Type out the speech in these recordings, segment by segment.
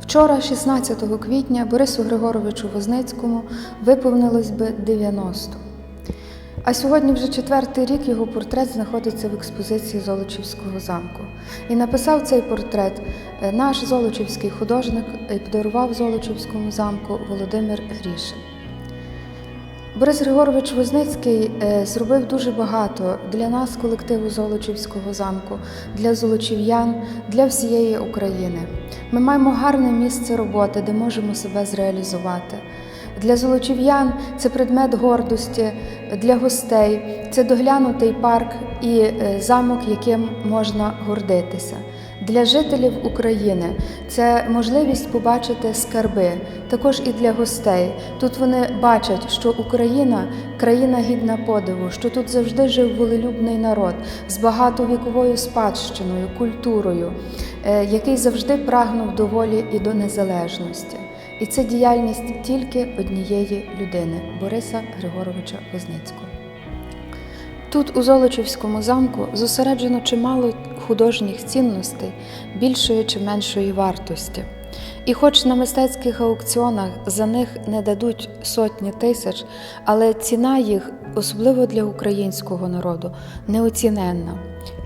Вчора, 16 квітня, Борису Григоровичу Возницькому виповнилось би 90. А сьогодні вже четвертий рік його портрет знаходиться в експозиції Золочівського замку. І написав цей портрет е, наш золочівський художник і подарував Золочівському замку Володимир Грішин. Борис Григорович Возницький е, зробив дуже багато для нас, колективу Золочівського замку, для золочів'ян, для всієї України. Ми маємо гарне місце роботи, де можемо себе зреалізувати. Для золочів'ян це предмет гордості, для гостей це доглянутий парк і е, замок, яким можна гордитися. Для жителів України це можливість побачити скарби, також і для гостей. Тут вони бачать, що Україна країна гідна подиву, що тут завжди жив волелюбний народ з багатовіковою спадщиною, культурою, е, який завжди прагнув до волі і до незалежності. І це діяльність тільки однієї людини Бориса Григоровича Возницького. Тут, у Золочівському замку, зосереджено чимало художніх цінностей більшої чи меншої вартості. І хоч на мистецьких аукціонах за них не дадуть сотні тисяч, але ціна їх, особливо для українського народу, неоціненна.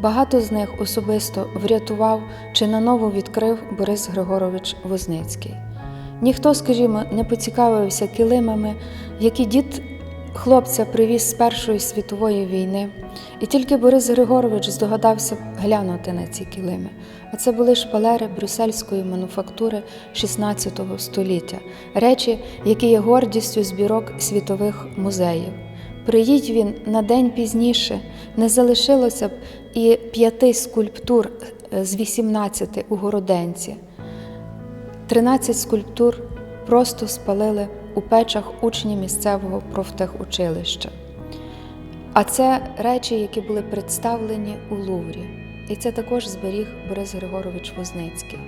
Багато з них особисто врятував чи наново відкрив Борис Григорович Возницький. Ніхто, скажімо, не поцікавився килимами, які дід хлопця привіз з Першої світової війни, і тільки Борис Григорович здогадався глянути на ці килими. А це були шпалери брюссельської мануфактури XVI століття, речі, які є гордістю збірок світових музеїв. Приїдь він на день пізніше, не залишилося б і п'яти скульптур е, з 18 у Городенці. 13 скульптур просто спалили у печах учні місцевого профтехучилища. А це речі, які були представлені у Луврі. І це також зберіг Борис Григорович Возницький.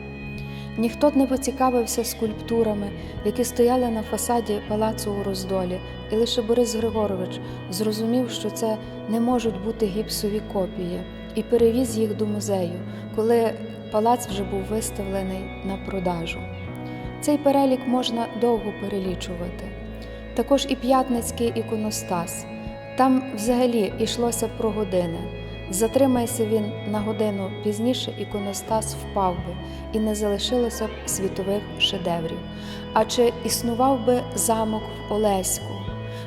Ніхто не поцікавився скульптурами, які стояли на фасаді палацу у роздолі, і лише Борис Григорович зрозумів, що це не можуть бути гіпсові копії, і перевіз їх до музею, коли палац вже був виставлений на продажу. Цей перелік можна довго перелічувати. Також і п'ятницький іконостас. Там взагалі йшлося про години. Затримайся він на годину пізніше, іконостас впав би і не залишилося б світових шедеврів. А чи існував би замок в Олеську?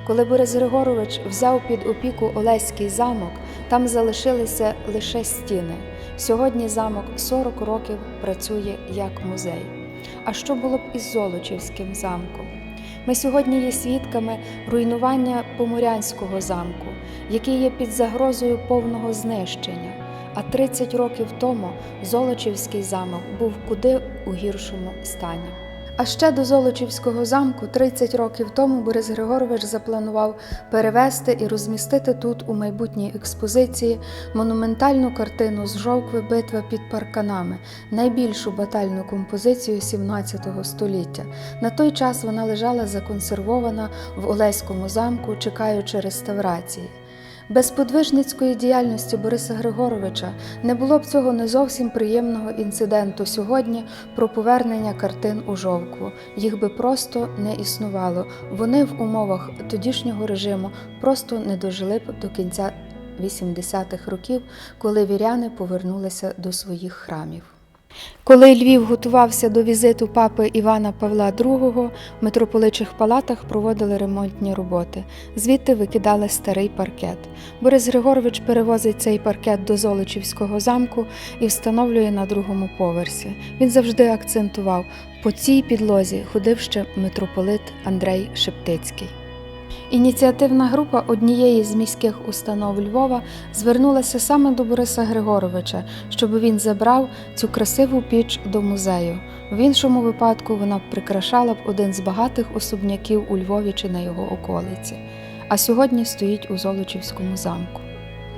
Коли Борис Григорович взяв під опіку Олеський замок, там залишилися лише стіни. Сьогодні замок 40 років працює як музей. А що було б із Золочівським замком? Ми сьогодні є свідками руйнування Поморянського замку, який є під загрозою повного знищення. А 30 років тому Золочівський замок був куди у гіршому стані. А ще до Золочівського замку 30 років тому Борис Григорович запланував перевести і розмістити тут у майбутній експозиції монументальну картину з жовкви битва під парканами, найбільшу батальну композицію 17 століття. На той час вона лежала законсервована в Олеському замку, чекаючи реставрації. Без подвижницької діяльності Бориса Григоровича не було б цього не зовсім приємного інциденту сьогодні про повернення картин у жовкву. Їх би просто не існувало. Вони в умовах тодішнього режиму просто не дожили б до кінця 80-х років, коли віряни повернулися до своїх храмів. Коли Львів готувався до візиту папи Івана Павла II, в митрополичих палатах проводили ремонтні роботи. Звідти викидали старий паркет. Борис Григорович перевозить цей паркет до Золочівського замку і встановлює на другому поверсі. Він завжди акцентував: по цій підлозі ходив ще митрополит Андрей Шептицький. Ініціативна група однієї з міських установ Львова звернулася саме до Бориса Григоровича, щоб він забрав цю красиву піч до музею. В іншому випадку вона б прикрашала б один з багатих особняків у Львові чи на його околиці. А сьогодні стоїть у Золочівському замку.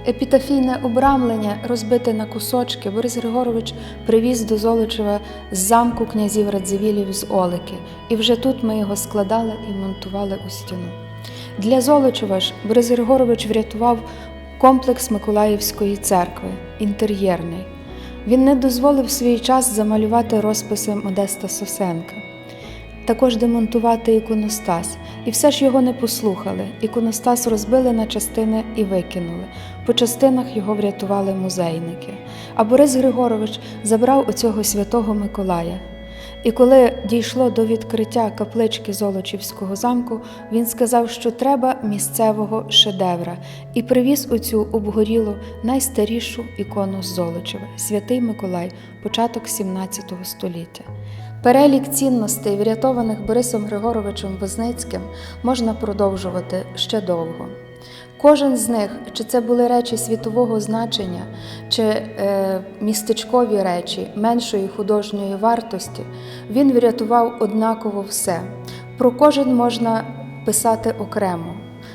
Епітафійне обрамлення, розбите на кусочки, Борис Григорович привіз до Золочева з замку князів Радзивілів з Олики, і вже тут ми його складали і монтували у стіну. Для Золочева ж Борис Григорович врятував комплекс Миколаївської церкви, інтер'єрний. Він не дозволив свій час замалювати розписи Модеста Сосенка, також демонтувати іконостас. І все ж його не послухали. Іконостас розбили на частини і викинули. По частинах його врятували музейники. А Борис Григорович забрав оцього святого Миколая. І коли дійшло до відкриття каплички Золочівського замку, він сказав, що треба місцевого шедевра, і привіз оцю обгорілу найстарішу ікону Золочева Святий Миколай, початок 17 століття. Перелік цінностей, врятованих Борисом Григоровичем Возницьким, можна продовжувати ще довго. Кожен з них, чи це були речі світового значення, чи е, містечкові речі меншої художньої вартості, він врятував однаково все. Про кожен можна писати окремо.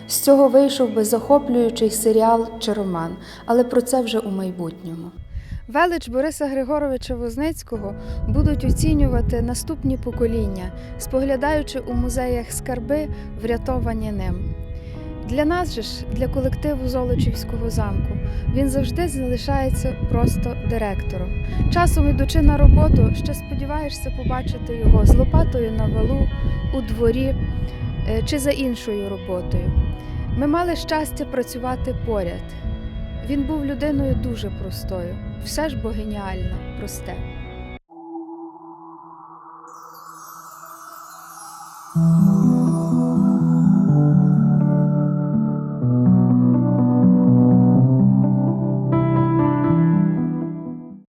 З цього вийшов би захоплюючий серіал чи роман, але про це вже у майбутньому. Велич Бориса Григоровича Возницького будуть оцінювати наступні покоління, споглядаючи у музеях скарби, врятовані ним. Для нас же ж, для колективу Золочівського замку, він завжди залишається просто директором. Часом, ідучи на роботу, ще сподіваєшся побачити його з лопатою на валу, у дворі е, чи за іншою роботою. Ми мали щастя працювати поряд. Він був людиною дуже простою, все ж бо геніально просте. Thank you.